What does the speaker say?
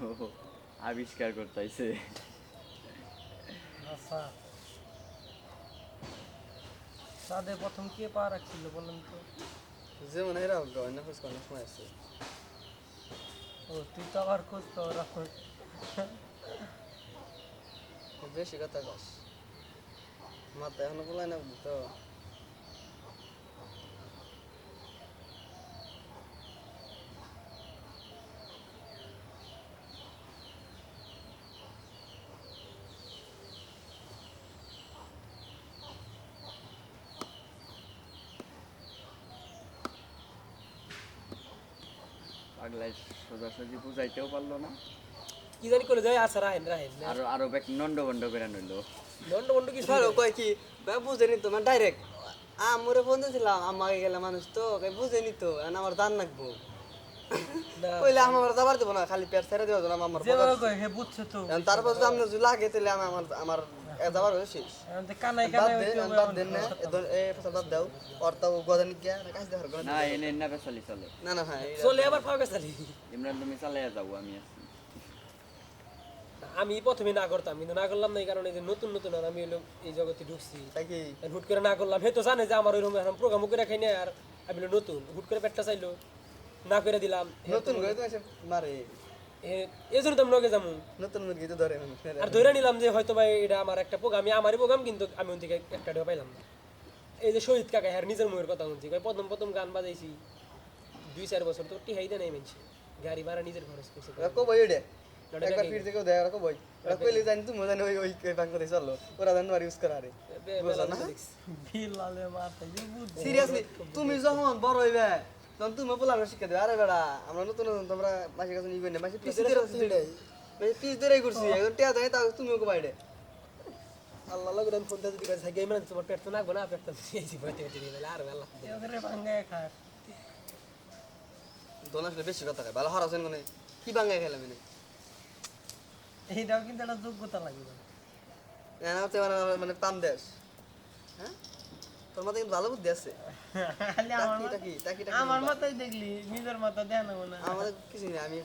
আবিষ্কার করতেছে আচ্ছা। সাদে প্রথম কে পা রাখছিল বলেন তো? যেমন এরা গয়না না খোঁজ করার সময় আছে ও তুই তো আবার খোঁজ খবর রাখো বেশি কথা কস। মাথা এখনও বলাই না তো। পাগলায় সোজাসুজি বুঝাইতেও পারল না। কি জানি করে যায় আচ্ছা রাহেন রাহেন। আর আরও বেক নন্ড বন্ড করে নইলো নন্ড বন্ড কি ধরো কয় কি? বে বুঝেনি তো মানে ডাইরেক্ট আমরে ফোন দিয়েছিলাম আমাকে গেলে মানুষ তো কে বুঝেনি তো আমার দান লাগবো। কইলে আমার যাবার দেবো না খালি পেট ছেড়ে দেবো না আমার যেভাবে কয় হে বুঝছে তো। তারপর যদি আপনার যদি লাগে তাহলে আমি আমার আমার এ যাবার হয়ে শেষ। কানাই কানাই দে হইতে এখন হবে বাদ দেন না এ ফসল বাদ দাও ওর তাও গদানি গিয়া না কাজ দেওয়ার না এনে না বেসালি চলে। না না ভাই চলে আবার ফাঁকা চালি। ইমরান তুমি চালাইয়া যাব আমি আছি। আমি প্রথমে না করতাম কিন্তু না করলাম না এই কারণে যে নতুন নতুন আর আমি এই জগতে ঢুকছি। হুট করে না করলাম হে তো জানে যে আমার ওইরকম এখন প্রোগ্রাম করে খাই না আর আমি নতুন। হুট করে পেটটা চাইলো। না করে দিলাম। নতুন করে তো মারে। হে- এই জন্য তো লগে যাব নতুন মুরগি তো ধরে আর ধরে নিলাম যে হয়তো ভাই এটা আমার একটা প্রোগ্রাম আমি আমারই প্রোগ্রাম কিন্তু আমি ওই থেকে একটা টাকা পাইলাম এই যে শহীদ কাকা হ্যাঁ নিজের মুখের কথা শুনছি কই প্রথম প্রথম গান বাজাইছি। দুই চার বছর তো টিহাই দেয় নাই মানছি গাড়ি ভাড়া নিজের খরচ করছে। কো বই ওডে একবার। ফির থেকে দেয় কো বই ওরা কইলে জানি তুমি জানি ওই ওই ওই বাঙ্গ দিয়ে চলো ওরা জানি আর ইউজ করা আরে। সিরিয়াসলি তুমি যখন বড় হইবে তখন তুমি পোলানো শিক্ষা দেবে আরে বেড়া আমরা নতুন নতুন তোমরা মাসের কাছে নিবে না মাসে পিস ধরে পিস ধরে ঘুরছি এখন টিয়া দেয় তাও তুমি ওকে বাইরে আল্লাহ লাগে আমি ফোন দিয়ে যদি কাছে থাকি মানে তোমার পেট তো নাকবো না পেট তো দিয়েছি ভয়তে দিয়ে দিলে আর আল্লাহ ভাঙ্গায় খায়। দোন আসলে বেশি কথা কয় ভালো হারাছেন মানে কি বাঙ্গাই খেলাম এনে? এইটাও কিন্তু একটা যোগ্যতা লাগবে। হচ্ছে মানে মানে পান দেশ হ্যাঁ? তোর মাথায় কিন্তু ভালো বুদ্ধি আছে আমার মাথায় দেখলি নিজের মাথা দেয় না। আমাদের কিছু নেই আমি